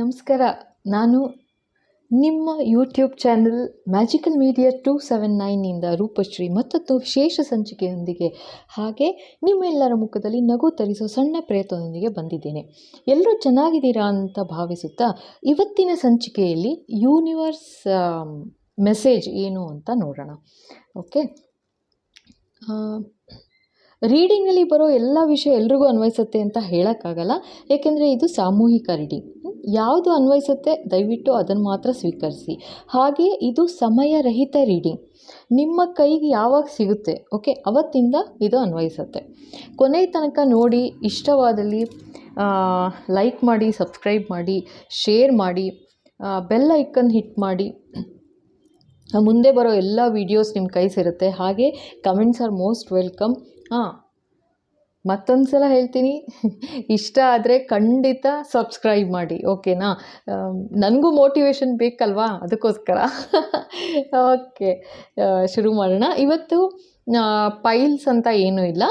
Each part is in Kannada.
ನಮಸ್ಕಾರ. ನಾನು ನಿಮ್ಮ YouTube channel magical media two seven ನೈನಿಂದ Rupashree ಮತ್ತೊಂದು ವಿಶೇಷ ಸಂಚಿಕೆಯೊಂದಿಗೆ. ಹಾಗೆ ನಿಮ್ಮೆಲ್ಲರ ಮುಖದಲ್ಲಿ ನಗು ತರಿಸೋ ಸಣ್ಣ ಪ್ರಯತ್ನದೊಂದಿಗೆ ಬಂದಿದ್ದೇನೆ. ಎಲ್ಲರೂ ಚೆನ್ನಾಗಿದ್ದೀರಾ ಅಂತ ಭಾವಿಸುತ್ತಾ ಇವತ್ತಿನ ಸಂಚಿಕೆಯಲ್ಲಿ ಯೂನಿವರ್ಸ್ ಮೆಸೇಜ್ ಏನು ಅಂತ ನೋಡೋಣ. ಓಕೆ ರೀಡಿಂಗಲ್ಲಿ ಬರೋ ಎಲ್ಲ ವಿಷಯ ಎಲ್ರಿಗೂ ಅನ್ವಯಿಸುತ್ತೆ ಅಂತ ಹೇಳೋಕ್ಕಾಗಲ್ಲ. ಏಕೆಂದರೆ ಇದು ಸಾಮೂಹಿಕ ರೀಡಿಂಗ್ ಯಾವುದು ಅನ್ವಯಿಸುತ್ತೆ ದಯವಿಟ್ಟು ಅದನ್ನು ಮಾತ್ರ ಸ್ವೀಕರಿಸಿ. ಹಾಗೆ ಇದು ಸಮಯರಹಿತ ರೀಡಿಂಗ್. ನಿಮ್ಮ ಕೈಗೆ ಯಾವಾಗ ಸಿಗುತ್ತೆ, ಓಕೆ, ಅವತ್ತಿಂದ ಇದು ಅನ್ವಯಿಸುತ್ತೆ. ಕೊನೆಯ ತನಕ ನೋಡಿ, ಇಷ್ಟವಾದಲ್ಲಿ ಲೈಕ್ ಮಾಡಿ, ಸಬ್ಸ್ಕ್ರೈಬ್ ಮಾಡಿ, ಶೇರ್ ಮಾಡಿ ಬೆಲ್ ಐಕನ್ ಹಿಟ್ ಮಾಡಿ. ಮುಂದೆ ಬರೋ ಎಲ್ಲ ವೀಡಿಯೋಸ್ ನಿಮ್ಮ ಕೈ ಸಿರುತ್ತೆ ಹಾಗೆ ಕಮೆಂಟ್ಸ್ ಆರ್ ಮೋಸ್ಟ್ ವೆಲ್ಕಮ್. ಹಾಂ ಮತ್ತೊಂದು ಸಲ ಹೇಳ್ತೀನಿ. ಇಷ್ಟ ಆದರೆ ಖಂಡಿತ ಸಬ್ಸ್ಕ್ರೈಬ್ ಮಾಡಿ ಓಕೆನಾ ನನಗೂ ಮೋಟಿವೇಶನ್ ಬೇಕಲ್ವಾ? ಅದಕ್ಕೋಸ್ಕರ. ಓಕೆ ಶುರು ಮಾಡೋಣ. ಇವತ್ತು ಪೈಲ್ಸ್ ಅಂತ ಏನೂ ಇಲ್ಲ.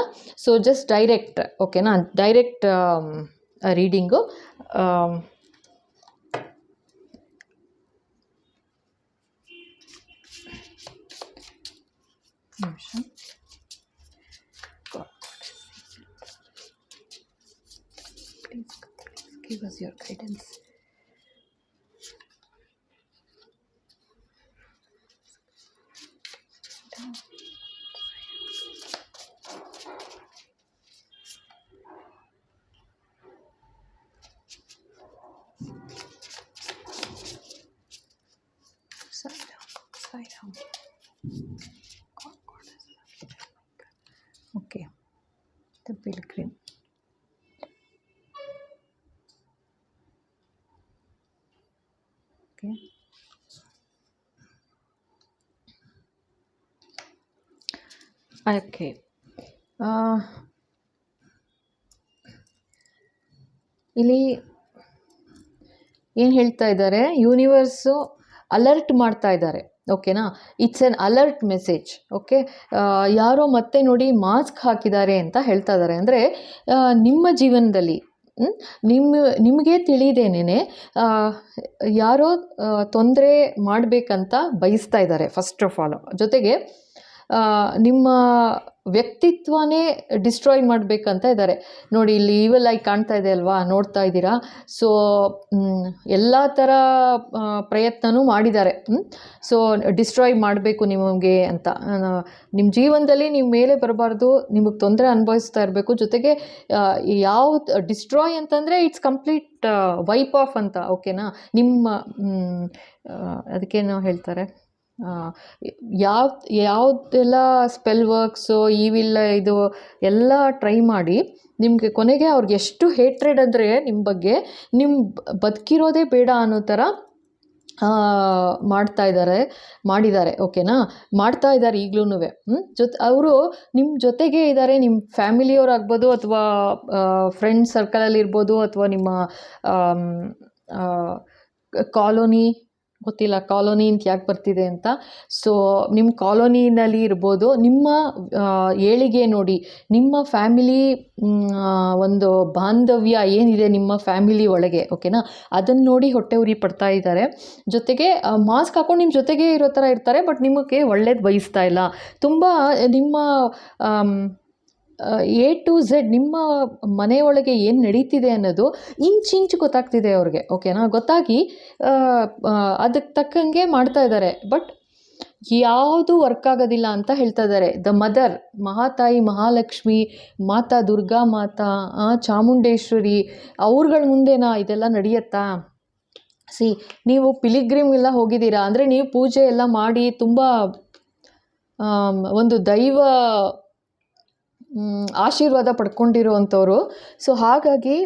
ಸೊ ಜಸ್ಟ್ ಡೈರೆಕ್ಟ್ ಓಕೆನಾ ಡೈರೆಕ್ಟ್ ರೀಡಿಂಗು ನಿಮಿಷ. Your guidance. Down, upside down. Okay ಇಲ್ಲಿ ಏನು ಹೇಳ್ತಾ ಇದ್ದಾರೆ? ಯೂನಿವರ್ಸು ಅಲರ್ಟ್ ಮಾಡ್ತಾ ಇದ್ದಾರೆ. ಓಕೆನಾ it's an alert message okay ಯಾರೋ ಮತ್ತೆ ನೋಡಿ ಮಾಸ್ಕ್ ಹಾಕಿದ್ದಾರೆ ಅಂತ ಹೇಳ್ತಾ ಇದ್ದಾರೆ. ಅಂದರೆ ನಿಮ್ಮ ಜೀವನದಲ್ಲಿ ನಿಮ್ಮ ನಿಮಗೆ ತಿಳಿದೇನೆ ಯಾರೋ ತೊಂದರೆ ಮಾಡಬೇಕಂತ ಬಯಸ್ತಾ ಇದ್ದಾರೆ ಫಸ್ಟ್ ಆಫ್ ಆಲ್ ಜೊತೆಗೆ ನಿಮ್ಮ ವ್ಯಕ್ತಿತ್ವನೇ ಡಿಸ್ಟ್ರಾಯ್ ಮಾಡಬೇಕಂತ ಇದ್ದಾರೆ. ನೋಡಿ, ಇಲ್ಲಿ ಈವಲ್ ಆಗಿ ಕಾಣ್ತಾ ಇದೆ ಅಲ್ವಾ? ನೋಡ್ತಾ ಇದ್ದೀರಾ? ಸೊ ಎಲ್ಲ ಥರ ಪ್ರಯತ್ನವೂ ಮಾಡಿದ್ದಾರೆ. ಸೊ ಡಿಸ್ಟ್ರಾಯ್ ಮಾಡಬೇಕು ನಿಮಗೆ ಅಂತ. ನಿಮ್ಮ ಜೀವನದಲ್ಲಿ ನಿಮ್ಮ ಮೇಲೆ ಬರಬಾರ್ದು. ನಿಮಗೆ ತೊಂದರೆ ಅನುಭವಿಸ್ತಾ ಇರಬೇಕು. ಜೊತೆಗೆ ಯಾವ, ಡಿಸ್ಟ್ರಾಯ್ ಅಂತಂದರೆ ಇಟ್ಸ್ ಕಂಪ್ಲೀಟ್ ವೈಪ್ ಆಫ್ ಅಂತ. ಓಕೆನಾ ನಿಮ್ಮ ಅದಕ್ಕೇನೋ ಹೇಳ್ತಾರೆ. ಯಾವ, ಯಾವುದೆಲ್ಲ ಸ್ಪೆಲ್ ವರ್ಕ್ಸು ಇವಿಲ್ಲ ಇದು ಎಲ್ಲ ಟ್ರೈ ಮಾಡಿ ನಿಮಗೆ ಕೊನೆಗೆ ಅವ್ರಿಗೆ ಎಷ್ಟು ಹೇಟ್ರೆಡ್ ಅಂದರೆ ನಿಮ್ಮ ಬಗ್ಗೆ ನಿಮ್ಮ ಬದುಕಿರೋದೇ ಬೇಡ ಅನ್ನೋ ಥರ ಮಾಡ್ತಾ ಇದ್ದಾರೆ, ಮಾಡಿದ್ದಾರೆ ಓಕೆನಾ ಮಾಡ್ತಾ ಇದ್ದಾರೆ ಈಗಲೂ ಜೊತೆ, ಅವರು ನಿಮ್ಮ ಜೊತೆಗೆ ಇದ್ದಾರೆ ನಿಮ್ಮ ಫ್ಯಾಮಿಲಿಯವ್ರಾಗ್ಬೋದು ಅಥವಾ ಫ್ರೆಂಡ್ ಸರ್ಕಲಲ್ಲಿ ಇರ್ಬೋದು ಅಥವಾ ನಿಮ್ಮ ಕಾಲೋನಿ ಗೊತ್ತಿಲ್ಲ, ಕಾಲೋನಿ ಅಂತ ಯಾಕೆ ಬರ್ತಿದೆ ಅಂತ. ಸೊ ನಿಮ್ಮ ಕಾಲೋನಿನಲ್ಲಿ ಇರ್ಬೋದು, ನಿಮ್ಮ ಏಳಿಗೆ ನೋಡಿ, ನಿಮ್ಮ ಫ್ಯಾಮಿಲಿ ಒಂದು ಬಾಂಧವ್ಯ ಏನಿದೆ ನಿಮ್ಮ ಫ್ಯಾಮಿಲಿ ಒಳಗೆ, ಓಕೆನಾ? ಅದನ್ನು ನೋಡಿ ಹೊಟ್ಟೆ ಉರಿ ಪಡ್ತಾ ಇದ್ದಾರೆ. ಜೊತೆಗೆ ಮಾಸ್ಕ್ ಹಾಕೊಂಡು ನಿಮ್ಮ ಜೊತೆಗೆ ಇರೋ ಥರ ಇರ್ತಾರೆ, ಬಟ್ ನಿಮಗೆ ಒಳ್ಳೇದು ಬಯಸ್ತಾ ಇಲ್ಲ. ತುಂಬ ನಿಮ್ಮ ಎ ಟು ಝೆಡ್ ನಿಮ್ಮ ಮನೆಯೊಳಗೆ ಏನು ನಡೀತಿದೆ ಅನ್ನೋದು ಇಂಚಿಂಚು ಗೊತ್ತಾಗ್ತಿದೆ ಅವ್ರಿಗೆ ಓಕೆನಾ ಗೊತ್ತಾಗಿ ಅದಕ್ಕೆ ತಕ್ಕಂಗೆ ಮಾಡ್ತಾ ಇದ್ದಾರೆ ಬಟ್ ಯಾವುದು ವರ್ಕ್ ಆಗೋದಿಲ್ಲ ಅಂತ ಹೇಳ್ತಾ ಇದ್ದಾರೆ ದ ಮದರ್ ಮಹಾತಾಯಿ, ಮಹಾಲಕ್ಷ್ಮಿ, ಮಾತಾ ದುರ್ಗಾ ಮಾತಾ ಚಾಮುಂಡೇಶ್ವರಿ, ಅವ್ರಗಳ ಮುಂದೆನಾ ಇದೆಲ್ಲ ನಡೆಯತ್ತಾ? ಸಿ ನೀವು ಪಿಲಿಗ್ರಿಮ್ ಎಲ್ಲ ಹೋಗಿದ್ದೀರಾ? ಅಂದರೆ ನೀವು ಪೂಜೆ ಎಲ್ಲ ಮಾಡಿ ತುಂಬ ಒಂದು ದೈವ ಆಶೀರ್ವಾದ ಪಡ್ಕೊಂಡಿರುವಂಥವ್ರು. ಸೊ ಹಾಗಾಗಿ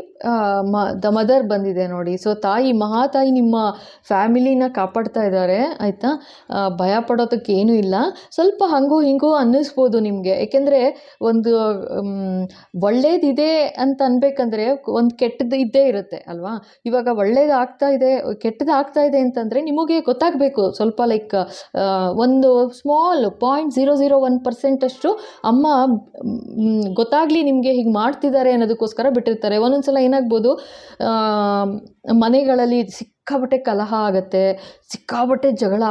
ಮ, ದ ಮದರ್ ಬಂದಿದೆ ನೋಡಿ. ಸೊ ತಾಯಿ, ಮಹಾತಾಯಿ ನಿಮ್ಮ ಫ್ಯಾಮಿಲಿನ ಕಾಪಾಡ್ತಾ ಇದ್ದಾರೆ, ಆಯಿತಾ? ಭಯ ಪಡೋದಕ್ಕೆ ಇಲ್ಲ. ಸ್ವಲ್ಪ ಹಾಗೂ ಹಿಂಗೂ ಅನ್ನಿಸ್ಬೋದು ನಿಮಗೆ. ಏಕೆಂದರೆ, ಒಂದು ಒಳ್ಳೇದಿದೆ ಅಂತ ಅನ್ಬೇಕಂದ್ರೆ ಒಂದು ಕೆಟ್ಟದ್ದು ಇದ್ದೇ ಇರುತ್ತೆ, ಅಲ್ವಾ? ಇವಾಗ ಒಳ್ಳೇದು ಆಗ್ತಾ ಇದೆ ಕೆಟ್ಟದ್ದು ಆಗ್ತಾ ಇದೆ ಅಂತಂದರೆ ನಿಮಗೆ ಗೊತ್ತಾಗಬೇಕು. ಸ್ವಲ್ಪ ಲೈಕ್ ಒಂದು small point zero zero one ಪರ್ಸೆಂಟಷ್ಟು ಅಮ್ಮ ಗೊತ್ತಾಗಲಿ ನಿಮಗೆ ಹೀಗೆ ಮಾಡ್ತಿದ್ದಾರೆ ಅನ್ನೋದಕ್ಕೋಸ್ಕರ ಬಿಟ್ಟಿರ್ತಾರೆ. ಒಂದೊಂದು ಸಲ ಏನಾಗ್ಬೋದು ಮನೆಗಳಲ್ಲಿ ಸಿಕ್ಕಾಪಟ್ಟೆ ಕಲಹ ಆಗುತ್ತೆ, ಸಿಕ್ಕಾಪಟ್ಟೆ ಜಗಳ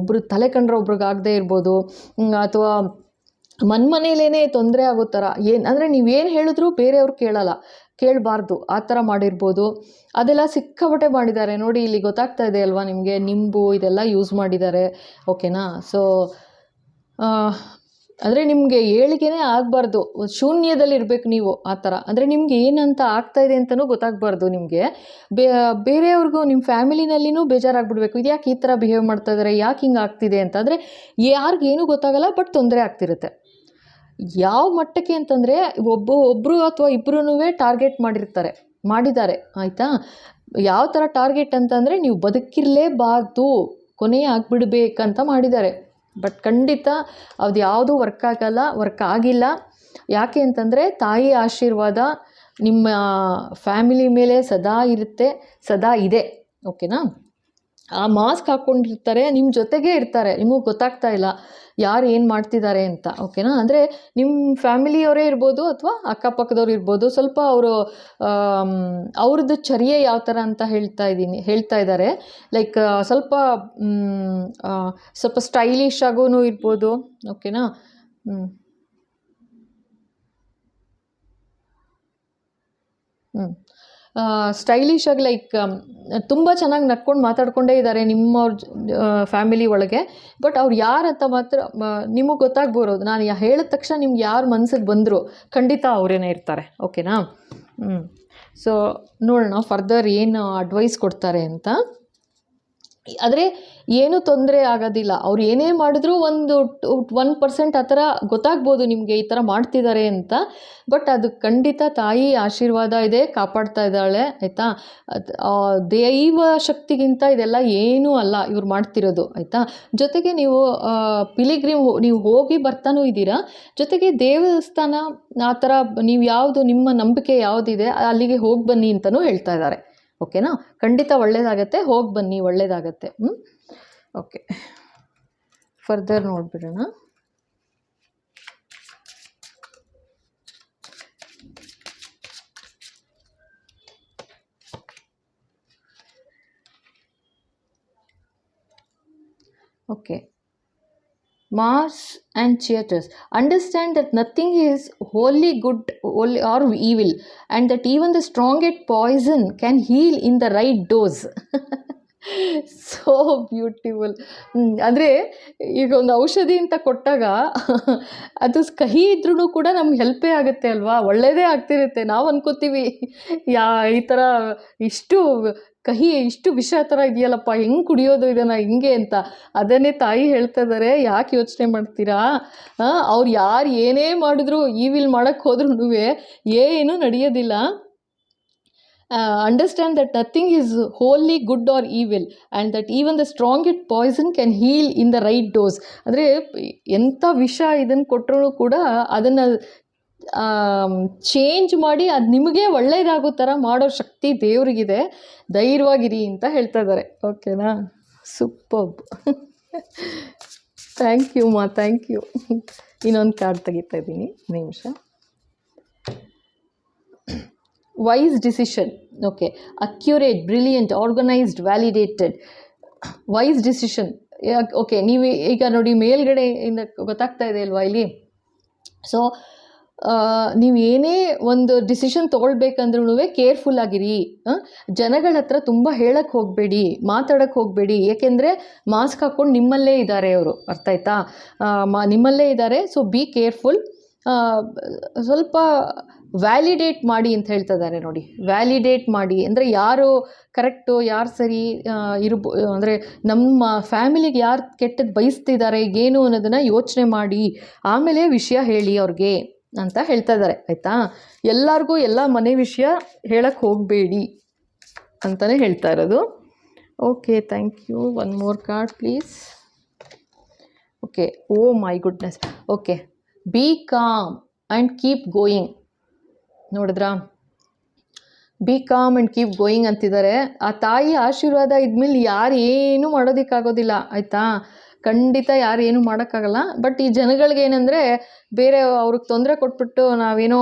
ಒಬ್ಬರು ತಲೆ ಕಂಡ್ರೆ ಒಬ್ರಿಗೆ ಆಗದೆ ಇರ್ಬೋದು ಅಥವಾ ಮನ್ಮನೇಲೇ ತೊಂದರೆ ಆಗೋ ಥರ, ಏನು, ಅಂದರೆ ನೀವೇನು ಹೇಳಿದ್ರೂ ಬೇರೆಯವ್ರು ಕೇಳಲ್ಲ, ಕೇಳಬಾರ್ದು, ಆ ಥರ ಮಾಡಿರ್ಬೋದು. ಅದೆಲ್ಲ ಸಿಕ್ಕಾಪಟ್ಟೆ ಮಾಡಿದ್ದಾರೆ. ನೋಡಿ, ಇಲ್ಲಿ ಗೊತ್ತಾಗ್ತಾ ಇದೆ ಅಲ್ವಾ ನಿಮಗೆ, ನಿಂಬು ಇದೆಲ್ಲ ಯೂಸ್ ಮಾಡಿದ್ದಾರೆ. ಓಕೆನಾ? ಸೊ ಅಂದರೆ ನಿಮಗೆ ಏಳಿಗೆನೇ ಆಗಬಾರ್ದು. ಶೂನ್ಯದಲ್ಲಿ ಇರಬೇಕು ನೀವು ಆ ಥರ. ಅಂದರೆ ನಿಮ್ಗೆ ಏನಂತ ಆಗ್ತಾ ಇದೆ ಅಂತಲೂ ಗೊತ್ತಾಗಬಾರ್ದು ನಿಮಗೆ. ಬೇರೆಯವ್ರಿಗೂ ನಿಮ್ಮ ಫ್ಯಾಮಿಲಿನಲ್ಲಿನೂ ಬೇಜಾರಾಗ್ಬಿಡ್ಬೇಕು. ಇದು ಯಾಕೆ ಈ ಥರ ಬಿಹೇವ್ ಮಾಡ್ತಾ ಇದ್ದಾರೆ ಯಾಕೆ ಹಿಂಗೆ ಆಗ್ತಿದೆ ಅಂತ. ಅಂದರೆ ಯಾರಿಗೇನೂ ಗೊತ್ತಾಗಲ್ಲ, ಬಟ್ ತೊಂದರೆ ಆಗ್ತಿರುತ್ತೆ. ಯಾವ ಮಟ್ಟಕ್ಕೆ ಅಂತಂದರೆ ಒಬ್ಬ ಒಬ್ಬರು ಅಥವಾ ಇಬ್ಬರೂ ಟಾರ್ಗೆಟ್ ಮಾಡಿರ್ತಾರೆ. ಮಾಡಿದ್ದಾರೆ. ಆಯಿತಾ? ಯಾವ ಥರ ಟಾರ್ಗೆಟ್ ಅಂತಂದರೆ ನೀವು ಬದುಕಿರಲೇಬಾರ್ದು. ಕೊನೆಯ ಆಗಿಬಿಡ್ಬೇಕಂತ ಮಾಡಿದ್ದಾರೆ. ಬಟ್ ಖಂಡಿತ ಅದು ಯಾವುದೂ ವರ್ಕ್ ಆಗಲ್ಲ ವರ್ಕ್ ಆಗಿಲ್ಲ. ಯಾಕೆ ಅಂತಂದರೆ ತಾಯಿ ಆಶೀರ್ವಾದ ನಿಮ್ಮ ಫ್ಯಾಮಿಲಿ ಮೇಲೆ ಸದಾ ಇರುತ್ತೆ, ಸದಾ ಇದೆ. ಓಕೆನಾ ಆ ಮಾಸ್ಕ್ ಹಾಕ್ಕೊಂಡಿರ್ತಾರೆ ನಿಮ್ಮ ಜೊತೆಗೇ ಇರ್ತಾರೆ, ನಿಮಗೆ ಗೊತ್ತಾಗ್ತಾ ಇಲ್ಲ ಯಾರು ಏನು ಮಾಡ್ತಿದ್ದಾರೆ ಅಂತ ಓಕೆನಾ ಅಂದರೆ ನಿಮ್ಮ ಫ್ಯಾಮಿಲಿಯವರೇ ಇರ್ಬೋದು ಅಥವಾ ಅಕ್ಕಪಕ್ಕದವ್ರು ಇರ್ಬೋದು, ಸ್ವಲ್ಪ ಅವರು ಅವ್ರದ್ದು ಚರ್ಯೆ ಯಾವ ಥರ ಅಂತ ಹೇಳ್ತಾ ಇದ್ದೀನಿ, ಹೇಳ್ತಾ ಇದ್ದಾರೆ ಲೈಕ್ ಸ್ವಲ್ಪ ಸ್ವಲ್ಪ ಸ್ಟೈಲಿಶ್ ಆಗೂ ಇರ್ಬೋದು ಓಕೆನಾ ಹ್ಞೂ ಹ್ಞೂ ಸ್ಟೈಲಿಶ್ ಆಗಿ ಲೈಕ್ ತುಂಬ ಚೆನ್ನಾಗಿ ನಡ್ಕೊಂಡು ಮಾತಾಡ್ಕೊಂಡೇ ಇದ್ದಾರೆ ನಿಮ್ಮವ್ರ ಫ್ಯಾಮಿಲಿ ಒಳಗೆ. ಬಟ್ ಅವ್ರು ಯಾರಂತ ಮಾತ್ರ ನಿಮಗೆ ಗೊತ್ತಾಗ್ಬೋರೋದು ನಾನು ಹೇಳಿದ ತಕ್ಷಣ ನಿಮ್ಗೆ ಯಾರು ಮನ್ಸಿಗೆ ಬಂದರು, ಖಂಡಿತ ಅವರೇನೇ ಇರ್ತಾರೆ. ಓಕೆನಾ ಹ್ಞೂ ಸೊ ನೋಡೋಣ ಫರ್ದರ್ ಏನು ಅಡ್ವೈಸ್ ಕೊಡ್ತಾರೆ ಅಂತ. ಆದರೆ ಏನೂ ತೊಂದರೆ ಆಗೋದಿಲ್ಲ. ಅವ್ರು ಏನೇ ಮಾಡಿದ್ರೂ ಒಂದು ಒನ್ ಪರ್ಸೆಂಟ್ ಆ ಥರ ಗೊತ್ತಾಗ್ಬೋದು ನಿಮಗೆ ಈ ಥರ ಮಾಡ್ತಿದ್ದಾರೆ ಅಂತ. ಬಟ್ ಅದು ಖಂಡಿತ ತಾಯಿ ಆಶೀರ್ವಾದ ಇದೆ, ಕಾಪಾಡ್ತಾ ಇದ್ದಾಳೆ, ಆಯಿತಾ? ದೈವ ಶಕ್ತಿಗಿಂತ ಇದೆಲ್ಲ ಏನೂ ಅಲ್ಲ ಇವ್ರು ಮಾಡ್ತಿರೋದು, ಆಯಿತಾ? ಜೊತೆಗೆ ನೀವು ಪಿಲಿಗ್ರಿಮ್ ನೀವು ಹೋಗಿ ಬರ್ತಾನೂ ಇದ್ದೀರಾ? ಜೊತೆಗೆ ದೇವಸ್ಥಾನ ಆ ಥರ ನೀವು ಯಾವುದು ನಿಮ್ಮ ನಂಬಿಕೆ ಯಾವುದಿದೆ ಅಲ್ಲಿಗೆ ಹೋಗಿ ಬನ್ನಿ ಅಂತಲೂ ಹೇಳ್ತಾ ಇದ್ದಾರೆ. ಓಕೆನಾ ಖಂಡಿತ ಒಳ್ಳೇದಾಗತ್ತೆ. ಹೋಗಿ ಬನ್ನಿ ಒಳ್ಳೇದಾಗತ್ತೆ. ಹ್ಞೂ ಓಕೆ ಫರ್ದರ್ ನೋಡ್ಬಿಡೋಣ. Okay. Mars and Cheaters. Understand that nothing is wholly good or evil, and that even the strongest poison can heal in the right dose. So beautiful ಅಂದರೆ ಈಗ ಒಂದು ಔಷಧಿ ಅಂತ ಕೊಟ್ಟಾಗ ಅದು idrunu ಕಹಿ ಇದ್ರೂ ಕೂಡ ನಮ್ಗೆ ಹೆಲ್ಪೇ ಆಗುತ್ತೆ ಅಲ್ವಾ ಒಳ್ಳೆಯದೇ ಆಗ್ತಿರುತ್ತೆ ನಾವು ಅನ್ಕೋತೀವಿ ಯಾ ಈ ಥರ ಇಷ್ಟು ಕಹಿ ಇಷ್ಟು ವಿಷ ಥರ ಇದೆಯಲ್ಲಪ್ಪ, ಹೆಂಗೆ ಕುಡಿಯೋದು ಇದನ್ನು, ಹಿಂಗೆ ಅಂತ. ಅದನ್ನೇ ತಾಯಿ ಹೇಳ್ತಾ ಇದ್ದಾರೆ ಯಾಕೆ ಯೋಚನೆ ಮಾಡ್ತೀರಾ? ಅವ್ರು ಯಾರು ಏನೇ ಮಾಡಿದ್ರು, ಈವಿಲ್ ಮಾಡೋಕ್ಕೆ ಹೋದ್ರೂ ಏನೂ ನಡೆಯೋದಿಲ್ಲ. Understand that nothing is wholly good or evil and that even the strongest poison can heal in the right dose ಅಂದರೆ ಎಂಥ ವಿಷ ಇದನ್ನು ಕೊಟ್ಟರೂ ಕೂಡ ಅದನ್ನು ಚೇಂಜ್ ಮಾಡಿ ಅದು ನಿಮಗೆ ಒಳ್ಳೆಯದಾಗೋ ಥರ ಮಾಡೋ ಶಕ್ತಿ ದೇವರಿಗಿದೆ. ಧೈರ್ಯವಾಗಿರಿ ಅಂತ ಹೇಳ್ತಾ ಇದ್ದಾರೆ. ಓಕೆನಾ ಸೂಪರ್ ಥ್ಯಾಂಕ್ ಯು ಮಾ ಥ್ಯಾಂಕ್ ಯು ಇನ್ನೊಂದು ಕಾರ್ಡ್ ತೆಗಿತಾ ಇದ್ದೀನಿ. ನಿಮಿಷ. Wise decision okay accurate brilliant organised validated wise decision okay ನೀವು ಈಗ ನೋಡಿ ಮೇಲ್ಗಡೆಯಿಂದ ಗೊತ್ತಾಗ್ತಾ ಇದೆ ಅಲ್ವಾ ಇಲ್ಲಿ? ಸೊ ನೀವು ಏನೇ ಒಂದು ಡಿಸಿಷನ್ ತೊಗೊಳ್ಬೇಕಂದ್ರೂ ಕೇರ್ಫುಲ್ ಆಗಿರಿ? ಜನಗಳ ಹತ್ರ ತುಂಬ ಹೇಳಕ್ಕೆ ಹೋಗಬೇಡಿ ಮಾತಾಡೋಕ್ಕೆ ಹೋಗಬೇಡಿ. ಏಕೆಂದರೆ ಮಾಸ್ಕ್ ಹಾಕ್ಕೊಂಡು ನಿಮ್ಮಲ್ಲೇ ಇದ್ದಾರೆ ಅವರು ಅರ್ಥ ಆಯ್ತಾ? ಆ, ನಿಮ್ಮಲ್ಲೇ ಇದ್ದಾರೆ ಸೊ ಬಿ ಕೇರ್ಫುಲ್ ಸ್ವಲ್ಪ ವ್ಯಾಲಿಡೇಟ್ ಮಾಡಿ ಅಂತ ಹೇಳ್ತಾ ಇದ್ದಾರೆ ನೋಡಿ. ವ್ಯಾಲಿಡೇಟ್ ಮಾಡಿ ಅಂದರೆ ಯಾರು ಕರೆಕ್ಟು ಯಾರು ಸರಿ ಇರ್ಬೋ ಅಂದರೆ ನಮ್ಮ ಫ್ಯಾಮಿಲಿಗೆ ಯಾರು ಕೆಟ್ಟದ್ದು ಬಯಸ್ತಿದ್ದಾರೆ ಏನು ಅನ್ನೋದನ್ನು ಯೋಚನೆ ಮಾಡಿ ಆಮೇಲೆ ವಿಷಯ ಹೇಳಿ ಅವ್ರಿಗೆ. ಅಂತ ಹೇಳ್ತಾ ಇದ್ದಾರೆ ಆಯಿತಾ? ಎಲ್ಲರಿಗೂ ಎಲ್ಲ ಮನೆ ವಿಷಯ ಹೇಳಕ್ಕೆ ಹೋಗಬೇಡಿ ಅಂತಲೇ ಹೇಳ್ತಾ ಇರೋದು. Okay thank you one more card please okay oh my goodness okay be calm and keep going ನೋಡಿದ್ರಾ? Be calm and keep going ಅಂತಿದ್ದಾರೆ. ಆ ತಾಯಿ ಆಶೀರ್ವಾದ ಇದ್ಮೇಲೆ ಯಾರೇನು ಏನೂ ಮಾಡೋದಕ್ಕಾಗೋದಿಲ್ಲ, ಆಯಿತಾ? ಖಂಡಿತ ಯಾರು ಏನು ಮಾಡೋಕ್ಕಾಗಲ್ಲ. ಬಟ್ ಈ ಜನಗಳಿಗೆ ಏನಂದರೆ ಬೇರೆ ಅವ್ರಿಗೆ ತೊಂದರೆ ಕೊಟ್ಬಿಟ್ಟು ನಾವೇನೋ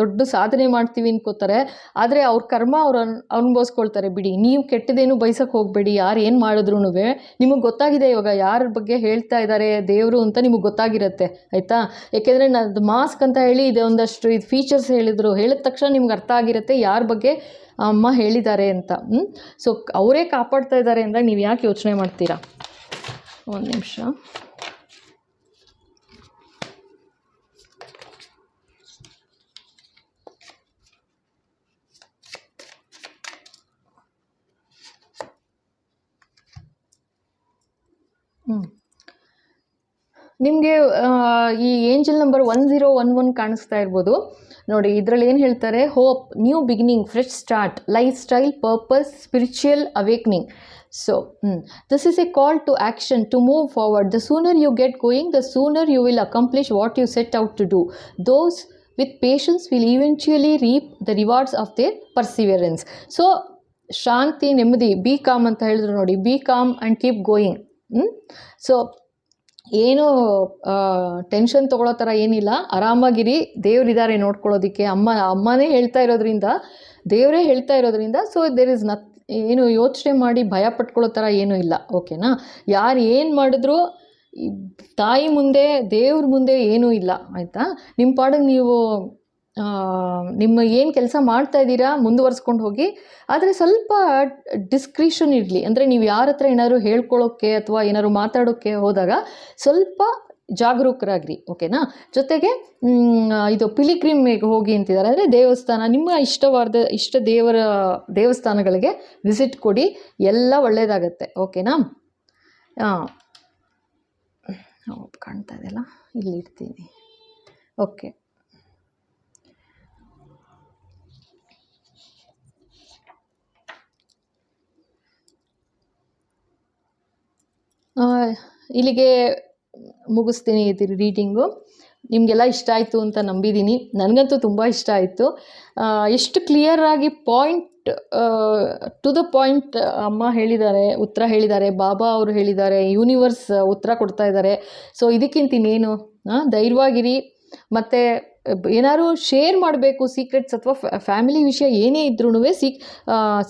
ದೊಡ್ಡ ಸಾಧನೆ ಮಾಡ್ತೀವಿ ಅನ್ಕೋತಾರೆ. ಆದರೆ ಅವ್ರ ಕರ್ಮ ಅವ್ರು ಅನ್, ಅನುಭವಿಸ್ಕೊಳ್ತಾರೆ. ಬಿಡಿ, ನೀವು ಕೆಟ್ಟದೇನು ಬಯಸಕ್ಕೆ ಹೋಗಬೇಡಿ. ಯಾರು ಏನು ಮಾಡಿದ್ರು ನಿಮಗೆ ಗೊತ್ತಾಗಿದೆ ಇವಾಗ ಯಾರ ಬಗ್ಗೆ ಹೇಳ್ತಾ ಇದ್ದಾರೆ ದೇವರು ಅಂತ ನಿಮಗೆ ಗೊತ್ತಾಗಿರುತ್ತೆ, ಆಯಿತಾ? ಯಾಕೆಂದರೆ ನಾನು ಮಾಸ್ಕ್ ಅಂತ ಹೇಳಿ ಇದೆ ಒಂದಷ್ಟು ಇದು ಫೀಚರ್ಸ್ ಹೇಳಿದರು. ಹೇಳಿದ ತಕ್ಷಣ ನಿಮ್ಗೆ ಅರ್ಥ ಆಗಿರುತ್ತೆ ಯಾರ ಬಗ್ಗೆ ಅಮ್ಮ ಹೇಳಿದ್ದಾರೆ ಅಂತ. ಸೊ ಅವರೇ ಕಾಪಾಡ್ತಾ ಇದ್ದಾರೆ ಅಂದಾಗ ನೀವು ಯಾಕೆ ಯೋಚನೆ ಮಾಡ್ತೀರಾ? ಒಂದು ನಿಮಿಷ ನಿಮಗೆ ಈ angel number one zero one one ಕಾಣಿಸ್ತಾ ಇರ್ಬೋದು. ನೋಡಿ, ಇದರಲ್ಲಿ ಏನು ಹೇಳ್ತಾರೆ? Hope new beginning fresh start life style purpose spiritual awakening so this is a call to action to move forward the sooner you get going the sooner you will accomplish what you set out to do those with patience will eventually reap the rewards of their perseverance so ಶಾಂತಿ, ನೆಮ್ಮದಿ ಬಿ ಕಾಮ್ ಅಂತ ಹೇಳಿದ್ರು ನೋಡಿ. Be calm and keep going so ಏನು ಟೆನ್ಷನ್ ತೊಗೊಳ್ಳೋ ಥರ ಏನಿಲ್ಲ. ಆರಾಮಾಗಿರಿ. ದೇವರಿದ್ದಾರೆ ನೋಡ್ಕೊಳ್ಳೋದಕ್ಕೆ. ಅಮ್ಮ, ಅಮ್ಮನೇ ಹೇಳ್ತಾ ಇರೋದ್ರಿಂದ, ದೇವರೇ ಹೇಳ್ತಾ ಇರೋದ್ರಿಂದ ಸೊ ದೇರ್ ಇಸ್ ನತ್ ಏನು ಯೋಚನೆ ಮಾಡಿ ಭಯ ಪಟ್ಕೊಳ್ಳೋ ಥರ ಏನೂ ಇಲ್ಲ. ಓಕೆನಾ? ಯಾರು ಏನು ಮಾಡಿದ್ರು ತಾಯಿ ಮುಂದೆ, ದೇವ್ರ ಮುಂದೆ ಏನೂ ಇಲ್ಲ. ಆಯಿತಾ? ನಿಮ್ಮ ಪಾಡಿಗೆ ನೀವು ನಿಮ್ಮ ಏನು ಕೆಲಸ ಮಾಡ್ತಾ ಇದ್ದೀರಾ ಮುಂದುವರ್ಸ್ಕೊಂಡು ಹೋಗಿ, ಆದರೆ ಸ್ವಲ್ಪ ಡಿಸ್ಕ್ರಿಷನ್ ಇರಲಿ. ಅಂದರೆ ನೀವು ಯಾರ ಹತ್ರ ಏನಾದ್ರು ಹೇಳ್ಕೊಳ್ಳೋಕ್ಕೆ ಅಥವಾ ಏನಾದ್ರು ಮಾತಾಡೋಕ್ಕೆ ಹೋದಾಗ ಸ್ವಲ್ಪ ಜಾಗರೂಕರಾಗ್ರಿ, ಓಕೆನಾ? ಜೊತೆಗೆ ಇದು ಪಿಲಿಗ್ರಿಮಿಗೆ ಹೋಗಿ ಅಂತಿದ್ದಾರೆ. ಅಂದರೆ ದೇವಸ್ಥಾನ, ನಿಮ್ಮ ಇಷ್ಟವಾದ, ಇಷ್ಟ ದೇವರ ದೇವಸ್ಥಾನಗಳಿಗೆ ವಿಸಿಟ್ ಕೊಡಿ. ಎಲ್ಲ ಒಳ್ಳೆಯದಾಗತ್ತೆ ಓಕೆನಾ? ಕಾಣ್ತಾ ಇದೆಯಲ್ಲ? ಇಲ್ಲಿ ಇರ್ತೀನಿ ಓಕೆ. ಇಲ್ಲಿಗೆ ಮುಗಿಸ್ತೀನಿ ಇದು ರೀಡಿಂಗು. ನಿಮಗೆಲ್ಲ ಇಷ್ಟ ಆಯಿತು ಅಂತ ನಂಬಿದ್ದೀನಿ ನನಗಂತೂ ತುಂಬ ಇಷ್ಟ ಆಯಿತು. ಎಷ್ಟು ಕ್ಲಿಯರಾಗಿ ಪಾಯಿಂಟ್ ಟು ದ ಪಾಯಿಂಟ್ ಅಮ್ಮ ಹೇಳಿದ್ದಾರೆ, ಉತ್ತರ ಹೇಳಿದ್ದಾರೆ, ಬಾಬಾ ಅವರು ಹೇಳಿದ್ದಾರೆ ಯೂನಿವರ್ಸ್ ಉತ್ತರ ಕೊಡ್ತಾ ಇದ್ದಾರೆ. ಸೊ ಇದಕ್ಕಿಂತ ಇನ್ನೇನು? ಧೈರ್ಯವಾಗಿರಿ. ಮತ್ತು ಏನಾದ್ರು ಶೇರ್ ಮಾಡಬೇಕು ಸೀಕ್ರೆಟ್ಸ್ ಅಥವಾ ಫ್ಯಾಮಿಲಿ ವಿಷಯ ಏನೇ ಇದ್ರೂ ಸೀಕ್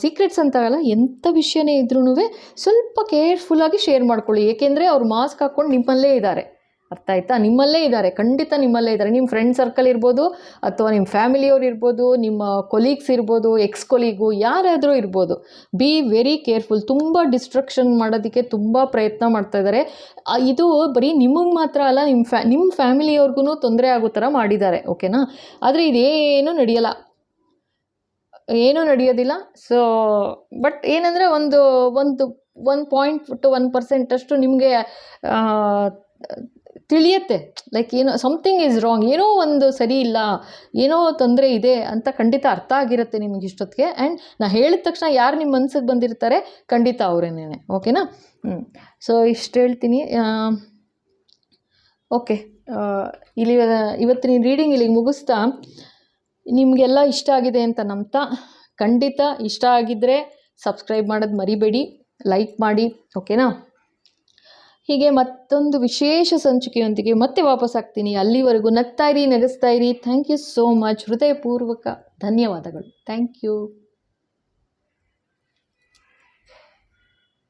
ಸೀಕ್ರೆಟ್ಸ್ ಅಂತಾಗಲ್ಲ ಎಂಥ ವಿಷಯನೇ ಇದ್ರೂ ಸ್ವಲ್ಪ ಕೇರ್ಫುಲ್ಲಾಗಿ ಶೇರ್ ಮಾಡ್ಕೊಳ್ಳಿ. ಏಕೆಂದರೆ ಅವ್ರು ಮಾಸ್ಕ್ ಹಾಕ್ಕೊಂಡು ನಿಮ್ಮಲ್ಲೇ ಇದ್ದಾರೆ. ಅರ್ಥ ಆಯ್ತಾ? ನಿಮ್ಮಲ್ಲೇ ಇದ್ದಾರೆ, ಖಂಡಿತ ನಿಮ್ಮಲ್ಲೇ ಇದ್ದಾರೆ. ನಿಮ್ಮ ಫ್ರೆಂಡ್ ಸರ್ಕಲ್ ಇರ್ಬೋದು ಅಥವಾ ನಿಮ್ಮ ಫ್ಯಾಮಿಲಿಯವ್ರು ಇರ್ಬೋದು, ನಿಮ್ಮ ಕೊಲೀಗ್ಸ್ ಇರ್ಬೋದು ಎಕ್ಸ್ ಕೊಲೀಗು ಯಾರಾದರೂ ಇರ್ಬೋದು. ಬಿ ವೆರಿ ಕೇರ್ಫುಲ್ ತುಂಬ ಡಿಸ್ಟ್ರಕ್ಷನ್ ಮಾಡೋದಕ್ಕೆ ತುಂಬ ಪ್ರಯತ್ನ ಮಾಡ್ತಾ ಇದ್ದಾರೆ. ಇದು ಬರೀ ನಿಮಗೆ ಮಾತ್ರ ಅಲ್ಲ ನಿಮ್ಮ ಫ್ಯಾ ನಿಮ್ಮ ಫ್ಯಾಮಿಲಿಯವ್ರಿಗೂ ತೊಂದರೆ ಆಗೋ ಥರ ಮಾಡಿದ್ದಾರೆ ಓಕೆನಾ ಆದರೆ ಇದೇನೂ ನಡೆಯಲ್ಲ. ಏನೂ ನಡೆಯೋದಿಲ್ಲ. ಸೊ ಬಟ್ ಏನಂದರೆ ಒಂದು ಒಂದು ಒನ್ ಪಾಯಿಂಟ್ ಟು ಒನ್ ಪರ್ಸೆಂಟಷ್ಟು ನಿಮಗೆ ತಿಳಿಯುತ್ತೆ. ಲೈಕ್ ಏನೋ ಸಮಥಿಂಗ್ ಈಸ್ ರಾಂಗ್ ಏನೋ ಒಂದು ಸರಿ ಇಲ್ಲ. ಏನೋ ತೊಂದರೆ ಇದೆ ಅಂತ ಖಂಡಿತ ಅರ್ಥ ಆಗಿರುತ್ತೆ ನಿಮಗೆ ಇಷ್ಟೊತ್ತಿಗೆ. ಆ್ಯಂಡ್ ನಾ ಹೇಳಿದ ತಕ್ಷಣ ಯಾರು ನಿಮ್ಮ ಮನ್ಸಿಗೆ ಬಂದಿರ್ತಾರೆ, ಖಂಡಿತ ಅವರೇನೇ ಓಕೆನಾ ಹ್ಞೂ ಸೊ ಇಷ್ಟು ಹೇಳ್ತೀನಿ. ಓಕೆ ಇಲ್ಲಿ, ಇವತ್ತಿನ ರೀಡಿಂಗ್ ಇಲ್ಲಿಗೆ ಮುಗಿಸ್ತಾ, ನಿಮಗೆಲ್ಲ ಇಷ್ಟ ಆಗಿದೆ ಅಂತ ನಂಬ್ತಾ, ಖಂಡಿತ ಇಷ್ಟ ಆಗಿದ್ದರೆ ಸಬ್ಸ್ಕ್ರೈಬ್ ಮಾಡೋದು ಮರಿಬೇಡಿ. ಲೈಕ್ ಮಾಡಿ ಓಕೆನಾ ಹೀಗೆ ಮತ್ತೊಂದು ವಿಶೇಷ ಸಂಚಿಕೆಯೊಂದಿಗೆ ಮತ್ತೆ ವಾಪಸ್ ಆಗ್ತೀನಿ. ಅಲ್ಲಿವರೆಗೂ ನಗ್ತಾ ಇರಿ, ನಗಿಸ್ತಾ ಇರಿ. ಥ್ಯಾಂಕ್ ಯು ಸೋ ಮಚ್ ಹೃದಯಪೂರ್ವಕ ಧನ್ಯವಾದಗಳು. Thank you